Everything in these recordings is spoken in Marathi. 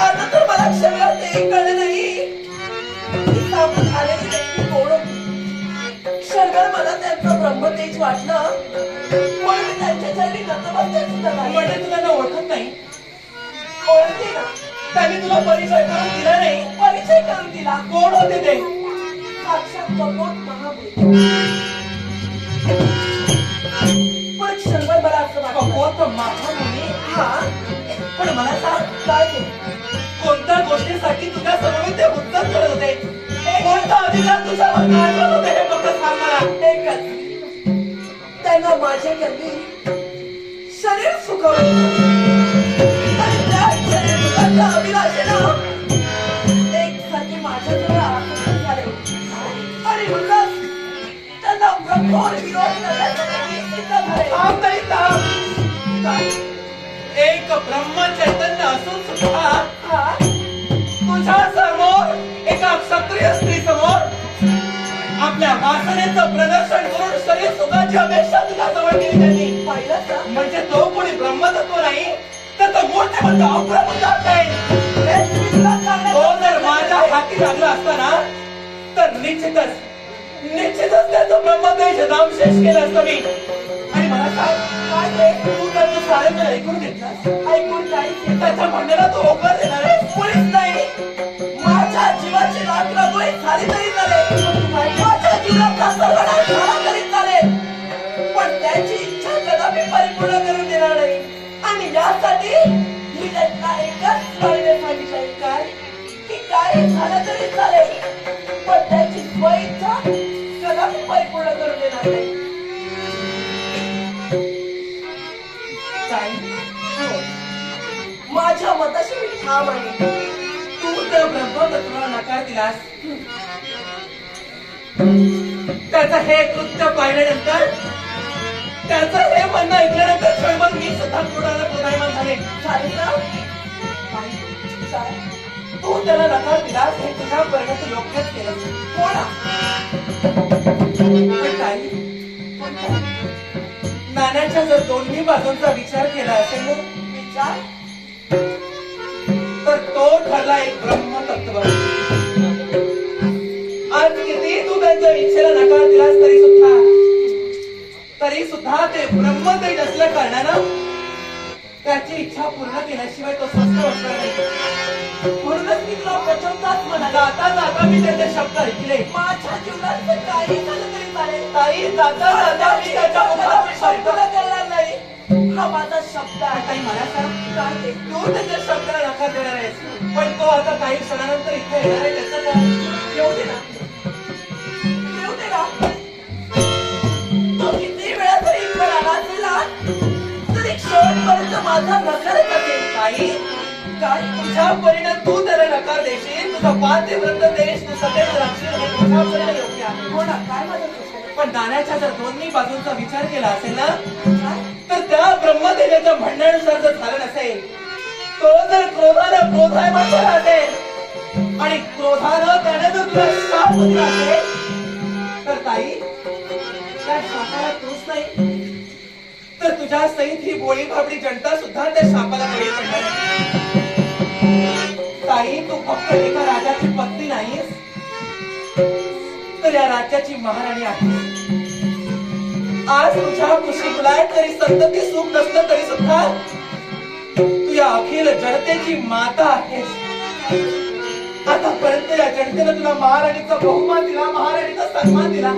आता तर मला क्षणात ते कळलं नाही. सामोर आलेली कोण होती? क्षणभर मला त्यांचं ब्रह्मतेज वाटलं. म्हणून मी त्यांच्या चरणी नतमस्तक सुद्धा झाले. म्हणजे तुला ना ओळखत नाही? ओळखते ना. त्यांनी तुला परिचय करून दिला नाही. परिचय करून दिला. कोण होते ते? साक्षात कपोत महाबली पण क्षणभर मला असं कपोत महामुनी हा. पण मला सांग काय ते कोणत्या गोष्टीसाठी तुझ्या समोर ते उत्तर करत होते? कोणता अधिकार तुझ्यावर गाजवत होते? हे फक्त सांग मला. एकच. त्यांना माझे गर्मी शरीर सुखवलं आणि त्या शरीर सुखाच्या अभिलाषेनं काय? एक ब्रह्मचैतन्य असून सुद्धा? तुझ्या समोर एका क्षत्रिय स्त्री समोर आपल्या वासनेचं प्रदर्शन करून शरीर सुखाची अपेक्षा तुझ्या जवळ केली त्यांनी पाहिलं? म्हणजे तो कोणी ब्रह्मतत्व नाही तर तो मूर्ती म्हणजे अप्रबुद्ध आहे हेच मी तुला सांगण्याचा तो जर माझ्या. हाती लागला असता ना तर निश्चितच निश्चितच त्याचं ब्रह्मदेश नामशेष केलं असतं मी आणि मला सांग काय ते? तू ऐकून घेतलास ऐकून नाही. त्याच्या म्हणण्याला तो होकार देणार पोलीस नाही माझ्या जीवाची राख राबोळी झाली तरी चालेल माझ्या जीवनाचा सर्वनाश झाला तरी चालेल पण त्याची इच्छा कदापि परिपूर्ण करून देणार नाही आणि यासाठी ही घटना एकच माझ्या मताशी मी ठाम आहे. तू त्या ब्रह्मतत्वाला नकार दिलास. त्याचं हे कृत्य पाहिल्यानंतर त्याचं हे म्हणणं ऐकल्यानंतर क्षणभर मी सुद्धा कुणाला पुरायमान झाले. तू त्याला नकार दिलास हे तुझ्या परिणाम योग्यच केलं कोणा? नाण्याच्या जर दोन्ही बाजूंचा विचार केला असेल विचार? तो ठरला एक ब्रह्मतत्व. आज किती तू त्यांच्या इच्छेला नकार दिलास तरी सुद्धा तरी सुद्धा ते ब्रह्मतेज असल्या कारणानं त्याची इच्छा पूर्ण केल्याशिवाय तो स्वस्थ बसणार नाही. म्हणूनच मी तुला प्रथमताच म्हणाला जाता जाता मी त्याचे शब्द ऐकले. माझ्या जीवनात काही झालं तरी चालेल. ताई जाता जाता मी त्याच्या मुखातून शब्द करणार नाही. हा माझा शब्द आहे. ताई मला सांग. काय तू त्याच्या शब्दाला नकार देणार आहेस. पण तो आता काही क्षणानंतर इथे येणार आहे त्याचं काय येऊ दे ना. येऊ दे ना. तो किती वेळा तरी इकडे आला असेल ना, तरी शेवटपर्यंत माझा नकारच असेल काही काय तुझ्या परिणाम तू त्याला नकार देशील? तुझा पातिव्रत देश तू सदैव तुझ्या योग्य आहे. हो ना काय माझं पण नाण्याच्या जर दोन्ही बाजूंचा विचार केला असेल ना तर त्या ब्रह्मदेवाच्या म्हणण्यानुसार जर झालं नसेल तो जर क्रोधानं क्रोधाय म्हटलं असेल आणि क्रोधानं त्याने जर तुला शाप दिला असेल तर ताई त्या शापाला तूच नाही. तर तुझ्या सहित ही बोळी भाबडी जनता सुद्धा त्या शापाला बळी पडणार ताई तू फक्त एका राजाची पत्नी नाहीस या राज्याची महाराणी आहे. आज तुझ्या कुशी गुलाट तरी संतती सुख नसत तरी सुद्धा तू या अखिल जनतेची माता आहेस. आतापर्यंत या जनतेनं तुला महाराणीचा बहुमान दिला महाराणीचा सन्मान दिला.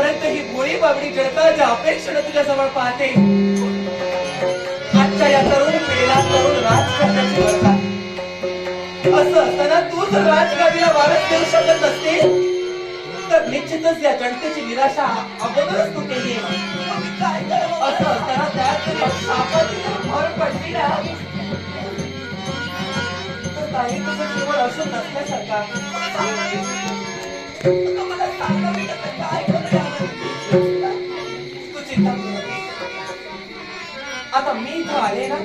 आतापर्यंत ही गोळी बाबडी जनता अपेक्षेनं तुझ्या जवळ पाहते. आजच्या या तरुण पिढीला तरुण राज करण्याची गरज असं असताना तू जर राजगादीला वारस देऊ शकत नसतील? तर निश्चितच या जनतेची निराशा अगोदरच तू केली असं असताना त्यात शापाची भर पडली ना तर काही तुझं जीवन असं नसल्यासारखा आता मी इथं आले ना?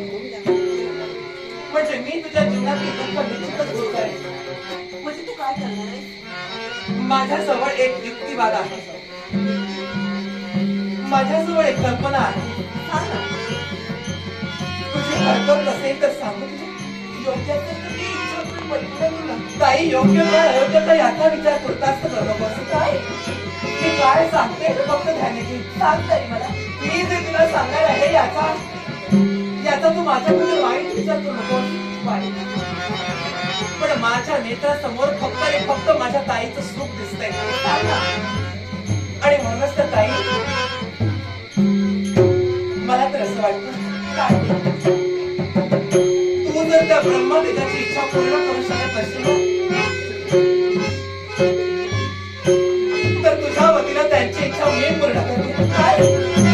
म्हणजे मी तुझ्या जीवनातील दुःख निश्चितच दूर करेन म्हणजे तू काय करणार आहे माझ्याजवळ एक युक्तिवाद आहे. माझ्याजवळ एक कल्पना आहे. तुझी हरकत नसेल तर सांगू तुझ्या योग्य असेल तर ती इच्छा तू परिपूर्ण करू ना योग्य काय अयोग्य काय याचा विचार करताच करू नकोस काय? मी काय सांगते फक्त ध्यान घे सांग तरी मला. मी जे तुला सांगायला आहे याचा याचा तू माझ्याबद्दल वाईट विचार करू नको वाईट. पण माझ्या नेत्रासमोर फक्त आणि फक्त माझ्या ताईचं सुख दिसतंय. आणि म्हणूनच तर ताई मला तर असं वाटतं तू जर त्या ब्रह्मदेवाची इच्छा पूर्ण करू शकत असेल तर तुझ्या वतीला त्यांची इच्छा मी पूर्ण करते. काय?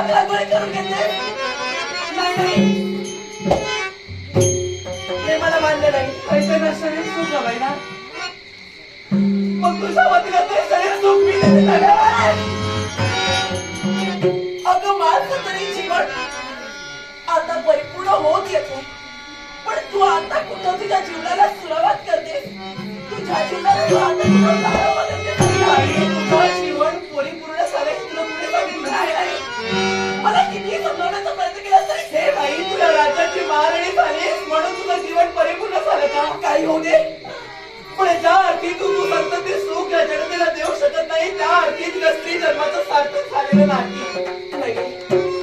करून घेतले. नाही नाही मला मान्य नाही. शरीर सुख हवंय ना. मग तुझ्या शरीर सुख मी अगं माझं तरी जीवन आता परिपूर्ण होत येते. पण तू आता कुठं तुझ्या जीवनाला सुरुवात करते तुझ्या जीवनाला तू आता कुठं मला किती समजवण्याचा प्रयत्न केला तरी हे बाई तुला राज्याची महाराणी झालीस म्हणून तुझं जीवन परिपूर्ण झालं का? काही होऊ दे. पण ज्या अर्थी तू तू फक्त ते सुख या जनतेला देऊ शकत नाही त्या अर्थी तुझ्या स्त्री जन्माचं सार्थक झालेलं नाही.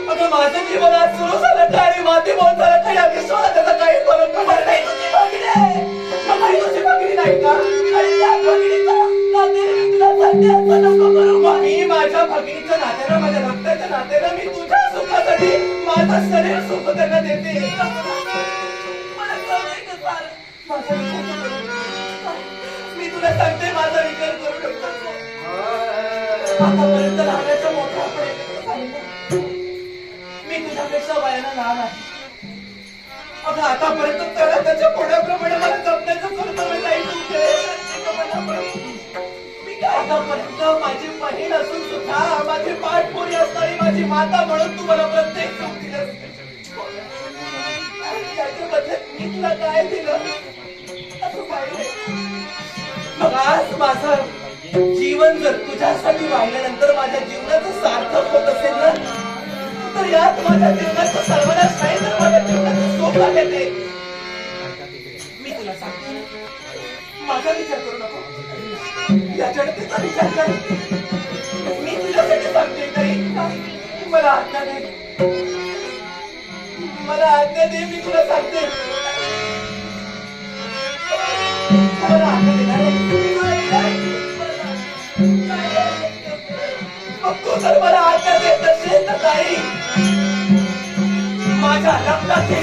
अगं माझं जीवन आज सुरू झालं का आणि माती बोल झालं का या विश्वाला त्याचा काही फरक पण पडत नाही. तुझी भगिनी आहे. मग तुझी भगिनी नाही का? आणि त्या भगिनीचा नात्याने तुला सांगते असं नको करू. मी माझ्या भगिनीचं नात्याला माझ्या रक्त नात्यानं मी तुझ्या सुखासाठी माझं शरीर सुख त्यांना देते. मी तुला सांगते माझा विचार करू नको आतापर्यंत लहानाच्या मोठ्या. मी तुझ्यापेक्षा वयानं लहान आहे. अगं आतापर्यंत त्याला त्याच्या पोण्याप्रमाणे मला जपण्याचं कर्तव्य नाही तू आतापर्यंत माझी बहीण असून सुद्धा माझी पाठपुरी असणारी माझी माता म्हणून तू मला प्रत्येक सुख दिलं त्याच्या बदल्यात मी तुला काय दिलं? असं पाहिजे आज माझं जीवन जर तुझ्यासाठी वाहिल्यानंतर माझ्या जीवनाचं सार्थक होत असेल ना तर यात माझ्या जीवनाचं सर्वनाश नाही तर माझ्या जीवनाचं सोप आहे ते. मी तुला सांगतो. माझा विचार करू नको. या जनतेचा विचार कर. मी तुझ्यासाठी सांगते तरी. मला आज्ञा दे. मला आज्ञा दे मी तुला सांगते. मला आज्ञा देणार मग तू जर मला आज्ञा देत नसेल तर माझ्या रक्ताचे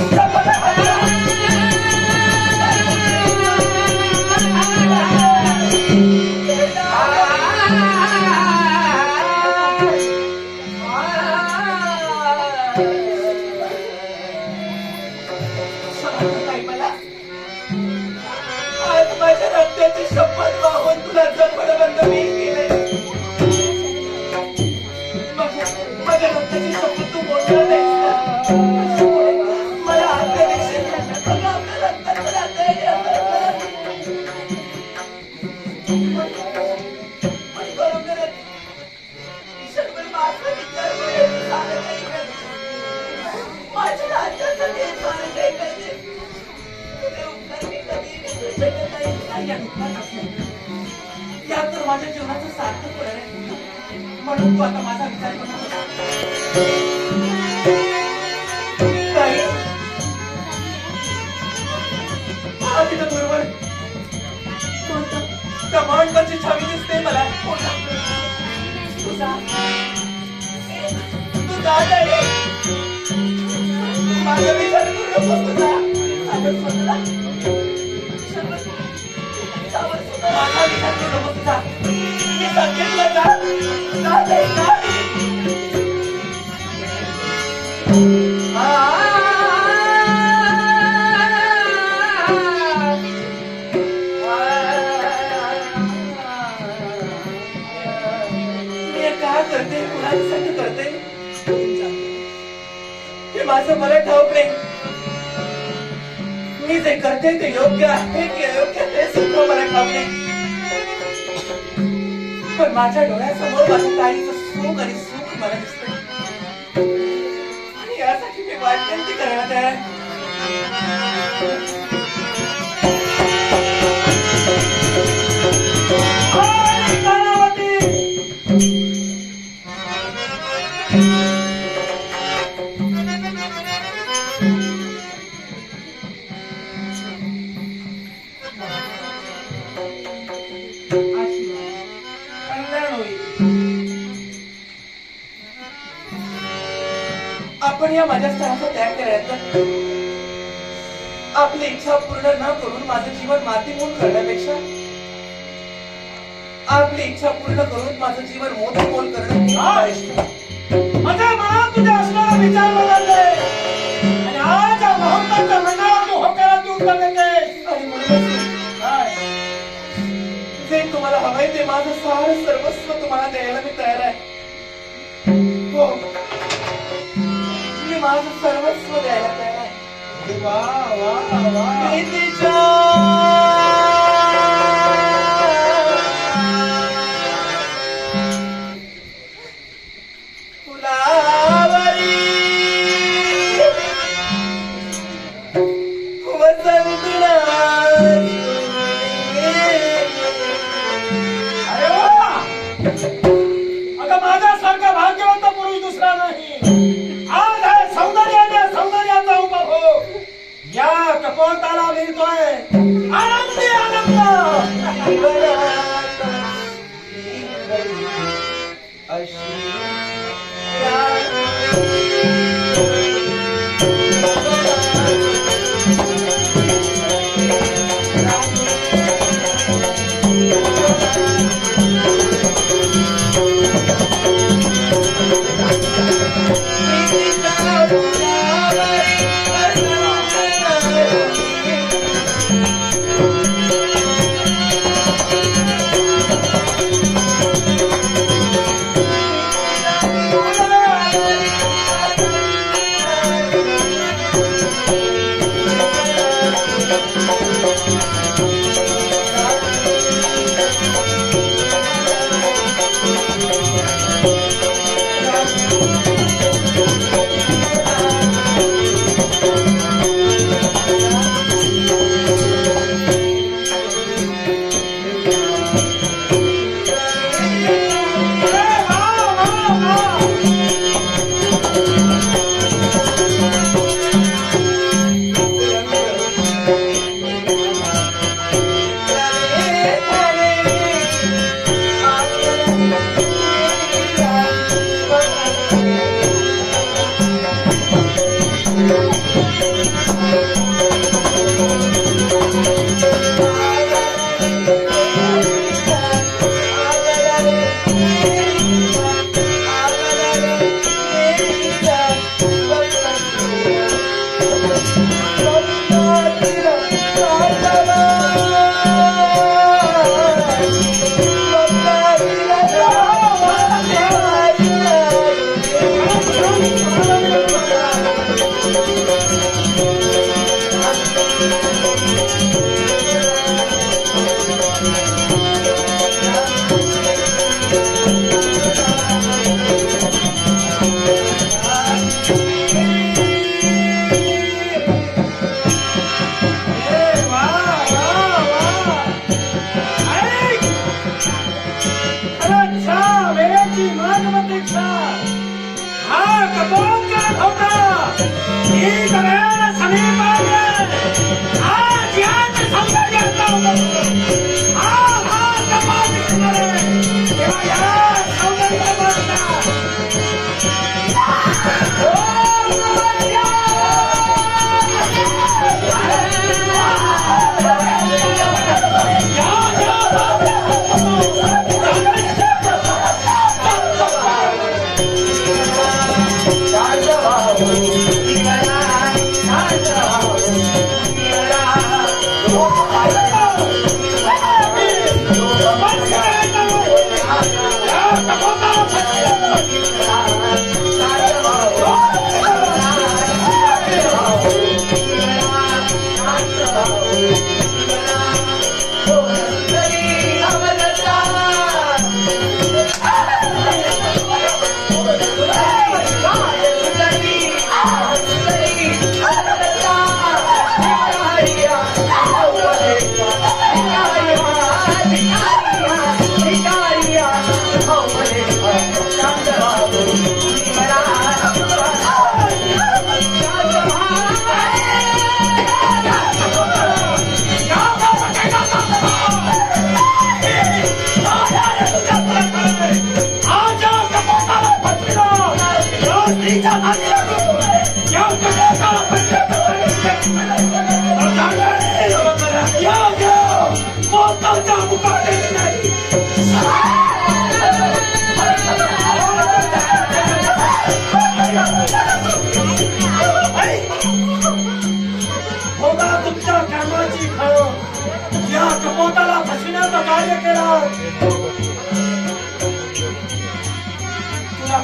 माझ्या जीवनाचं सार्थक आहे. म्हणून आता माझा विचार करणार बरोबर. प्रमाणपत्र छावी दिसते मला. तू जात आहे. माझा विचार करू नको तुझा. माझा विचार करू नको तुझा. माझं मला ठाऊक नाही मी जे करते ते योग्य आहे की अयोग्य ते सुद्धा मला ठाऊक नाही पण माझ्या डोळ्यासमोर माझ्या ताईचं सुख आणि सुख मला दिसत आणि यासाठी मी वाटेल ती करण्यात आहे. आपण या माझ्या स्थळाचा त्याग केल्यानंतर आपली इच्छा पूर्ण न करून माझं जीवन मातीमूल करण्यापेक्षा? आपली इच्छा पूर्ण करून माझं जीवन मोतीमोल करणं हा. माझ्या मनात तुझे असणारे विचार बदलले. आणि आज या महत्त्वाच्या मंडळात तू होकारा देऊन बघतेस आणि म्हणूनच काय? जे तुम्हाला हवंय ते माझं सारं सर्वस्व तुम्हाला द्यायला मी तयार आहे. मी माझं सर्वस्व द्यायला तयार आहे वा वा তারা হৃদয়ে আনন্দে আনন্দ I see.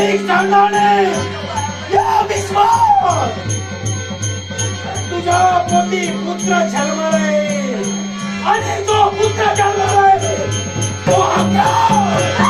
ना ऐक सांगणारे या विश्वास तुझ्या पोटी पुत्र जन्मला आहे आणि जो पुत्र जन्मला आहे तो आपला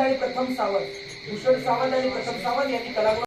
सावंत आणि प्रथम सावंत. भूषण सावंत आणि प्रथम सावंत यांनी कलागुण